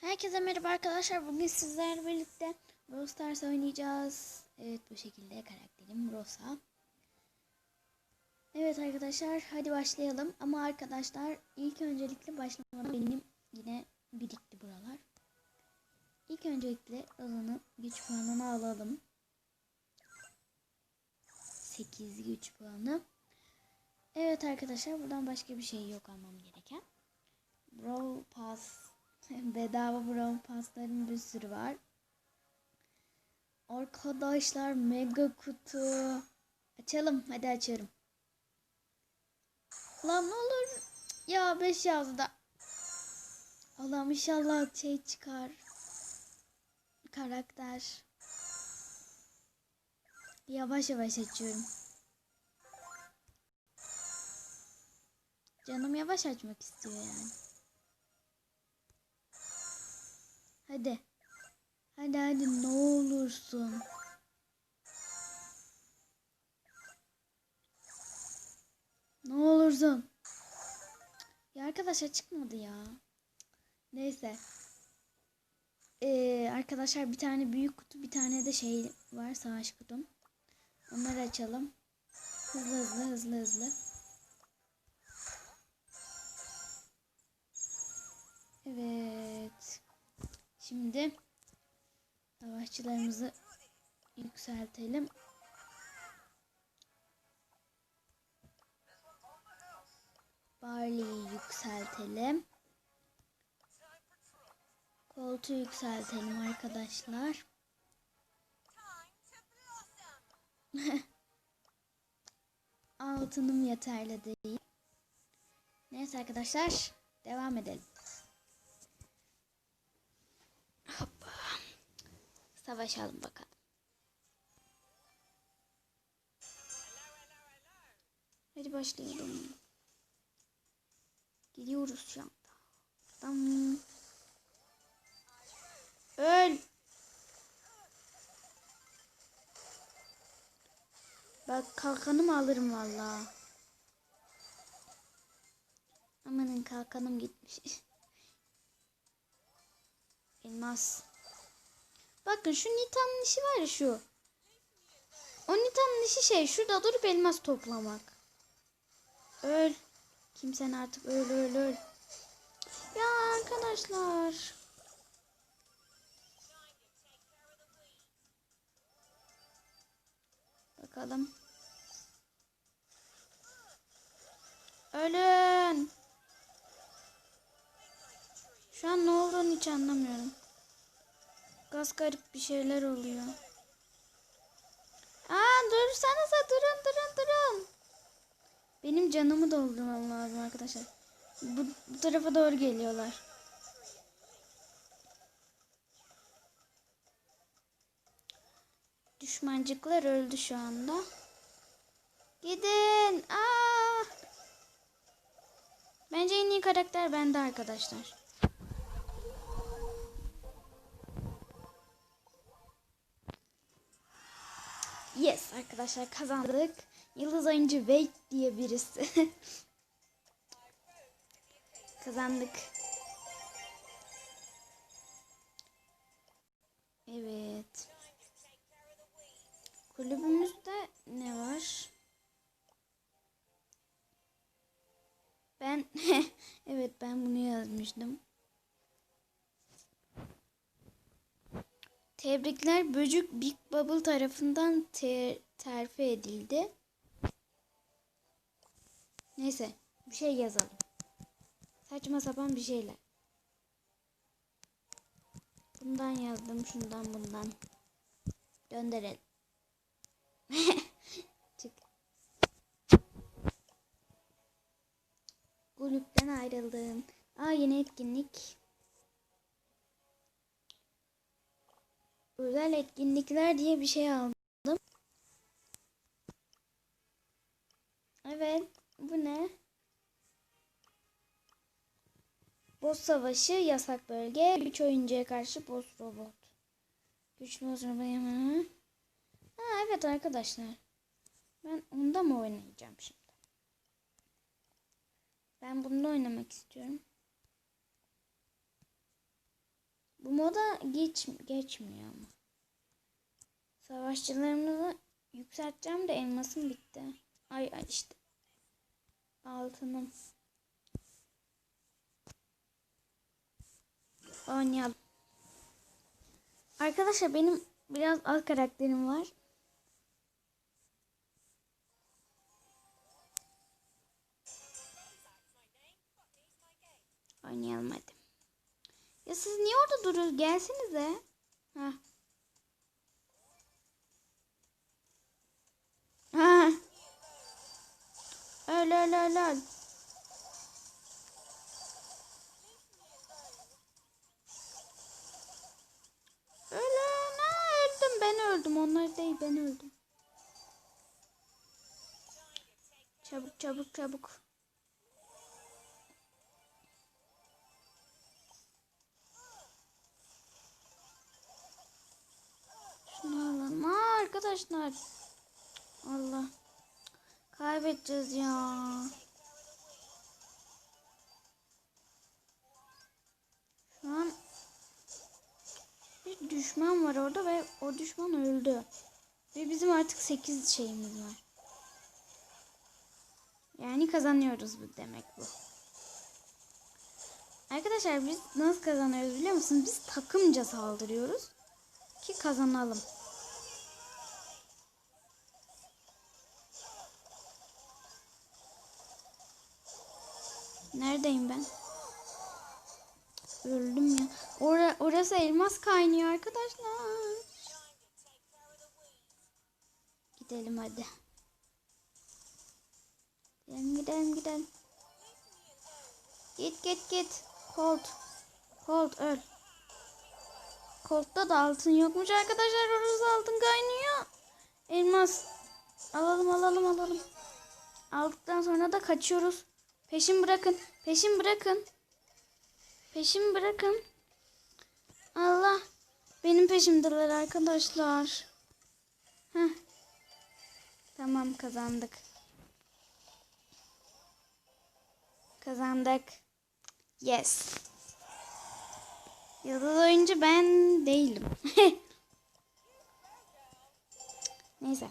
Herkese merhaba arkadaşlar. Bugün sizlerle birlikte Brawl oynayacağız. Evet bu şekilde karakterim Rosa. Evet arkadaşlar hadi başlayalım. Ama arkadaşlar ilk öncelikle başlamadan benim yine birikti buralar. İlk öncelikle Rosa'nın güç puanını alalım. 8 güç puanı. Evet arkadaşlar buradan başka bir şey yok almam gereken. Brawl Pass bedava Brawl Pass'ların bir sürü var. Arkadaşlar mega kutu. Açalım hadi açıyorum. Lan ne olur. Ya 5 yazdı. Allah'ım inşallah şey çıkar. Karakter. Yavaş yavaş açıyorum. Canım yavaş açmak istiyor yani. Hadi. Hadi hadi ne olursun. Ne olursun. Ya arkadaşlar çıkmadı ya. Neyse. Ee, arkadaşlar bir tane büyük kutu bir tane de şey var savaş kutum. Onları açalım. Hızlı hızlı hızlı hızlı. Evet. Şimdi savaşçılarımızı yükseltelim. Barley'i yükseltelim. Koltuğu yükseltelim arkadaşlar. Altınım yeterli değil. Neyse arkadaşlar devam edelim. Savaşalım bakalım. Hadi başlayalım. Gidiyoruz şu anda. Tamam. Öl. Bak kalkanımı alırım valla. Amanın kalkanım gitmiş. Elmas. Bakın şu Nita'nın işi var ya şu. O Nita'nın işi şey şurada durup elmas toplamak. Öl. Kimsen artık öl öl öl. Ya arkadaşlar. Bakalım. Ölün. Şu an ne olduğunu hiç anlamıyorum. Gaz garip bir şeyler oluyor. Aa dursanıza durun durun durun. Benim canımı doldurmam lazım arkadaşlar. Bu, bu tarafa doğru geliyorlar. Düşmancıklar öldü şu anda. Gidin. Aa! Bence en iyi karakter bende arkadaşlar. Yes arkadaşlar kazandık. Yıldız oyuncu Wade diye birisi. kazandık. Tebrikler Böcük Big Bubble tarafından ter terfi edildi. Neyse bir şey yazalım. Saçma sapan bir şeyler. Bundan yazdım şundan bundan. Gönderelim. Çık. Kulüpten ayrıldım. Aa yeni etkinlik. Özel etkinlikler diye bir şey aldım. Evet. Bu ne? Boss savaşı yasak bölge. 3 oyuncuya karşı boss robot. Güçlü boss robot. Ha evet arkadaşlar. Ben onda mı oynayacağım şimdi? Ben bunda oynamak istiyorum. Bu moda geç, geçmiyor ama. Savaşçılarımızı yükselteceğim de elmasım bitti. Ay, ay işte. Altınım. Oynayalım. Arkadaşlar benim biraz alt karakterim var. Oynayalım hadi. Ya siz niye orada duruyorsunuz? Gelsenize. Ha. Ha. Öl öl öl öl. Öl öl. Ha, öldüm ben öldüm. Onlar değil ben öldüm. Çabuk çabuk çabuk. Arkadaşlar. Allah. Kaybedeceğiz ya. Şu an bir düşman var orada ve o düşman öldü. Ve bizim artık 8 şeyimiz var. Yani kazanıyoruz bu demek bu. Arkadaşlar biz nasıl kazanıyoruz biliyor musunuz? Biz takımca saldırıyoruz ki kazanalım. Neredeyim ben? Öldüm ya. Ora, orası elmas kaynıyor arkadaşlar. Gidelim hadi. Gidelim gidelim gidelim. Git git git. Colt. Colt öl. Colt'ta da altın yokmuş arkadaşlar. Orası altın kaynıyor. Elmas. Alalım alalım alalım. Aldıktan sonra da kaçıyoruz. Peşin bırakın. Peşin bırakın. Peşin bırakın. Allah. Benim peşimdeler arkadaşlar. Heh. Tamam kazandık. Kazandık. Yes. Yıldız oyuncu ben değilim. Neyse.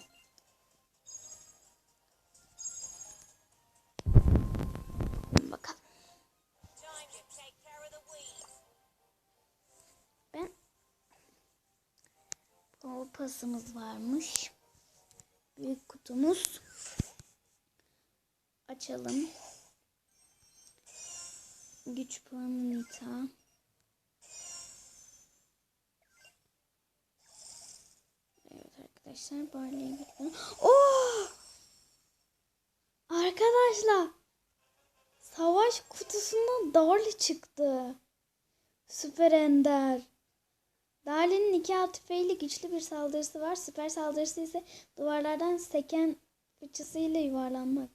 Bol pasımız varmış. Büyük kutumuz. Açalım. Güç puanı Nita. Evet arkadaşlar Barley'i bekliyorum. Oo! Arkadaşlar savaş kutusundan Darli çıktı. Süper Ender. Darlin'in iki alt tüfeğiyle güçlü bir saldırısı var. Süper saldırısı ise duvarlardan seken fıçısıyla yuvarlanmak.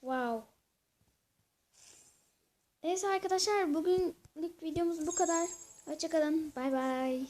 Wow. Neyse arkadaşlar bugünlük videomuz bu kadar. Hoşçakalın. Bay bay.